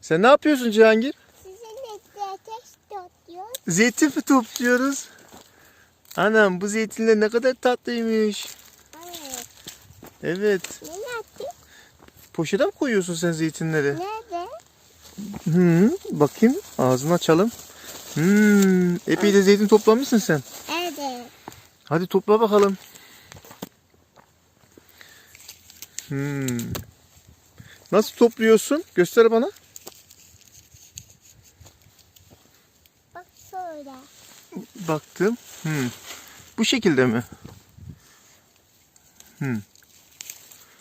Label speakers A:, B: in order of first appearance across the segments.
A: Sen ne yapıyorsun Cihangir?
B: Sizinle ateş tutuyor.
A: Zeytin mi topluyoruz? Anam bu zeytinler ne kadar tatlıymış.
B: Evet.
A: Evet.
B: Ne yaptın?
A: Poşete mi koyuyorsun sen zeytinleri?
B: Nerede?
A: Hı, bakayım ağzını açalım. Hmm, epey de zeytin toplamışsın sen.
B: Evet.
A: Hadi topla bakalım. Hmm. Nasıl topluyorsun? Göster bana.
B: Şöyle.
A: Baktım. Hmm. Bu şekilde mi? Hmm.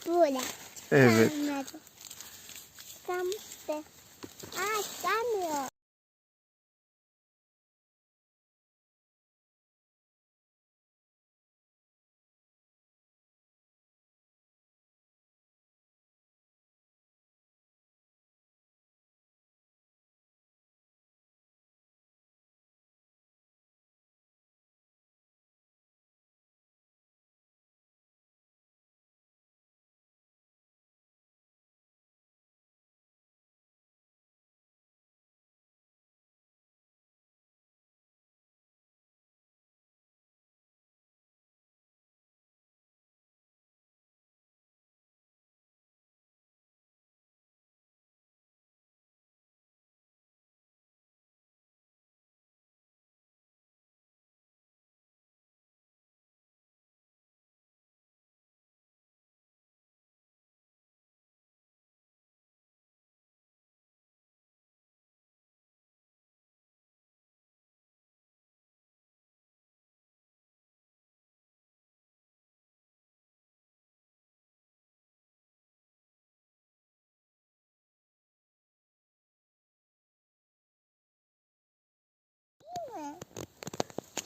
B: Böyle.
A: Evet.
B: Anladım. Aa çıkamıyor.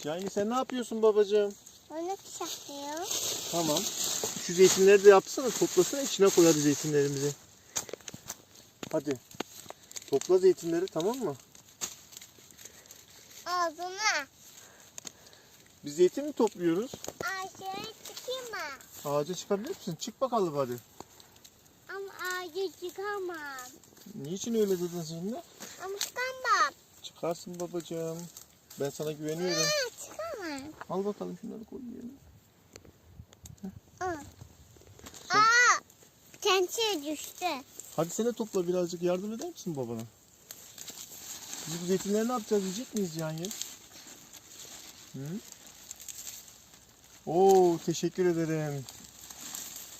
A: Cihangir sen ne yapıyorsun babacığım?
B: Onu çakıyor.
A: Tamam. Şu zeytinleri de yapsana. Toplasana içine koy hadi zeytinlerimizi. Hadi. Topla zeytinleri tamam mı?
B: Ağzına.
A: Biz zeytin mi topluyoruz?
B: Ağzına çıkayım mı?
A: Ağaca çıkabilir misin? Çık bakalım hadi.
B: Ama ağaca çıkamam.
A: Niçin öyle dedin şimdi?
B: Ama çıkamam.
A: Çıkarsın babacığım. Ben sana güveniyorum. Al bakalım şunları koy yerine.
B: Aa. Aa. Tençe düştü.
A: Hadi sen de topla birazcık yardım eder misin babana? Biz bu zeytinleri ne yapacağız yiyecek miyiz Cihangir? Hı? Oo teşekkür ederim.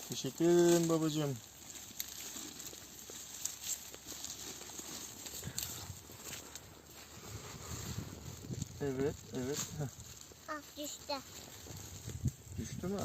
A: Teşekkür ederim babacığım. Evet, evet. Heh,
B: Ah düştü.
A: düştü mü?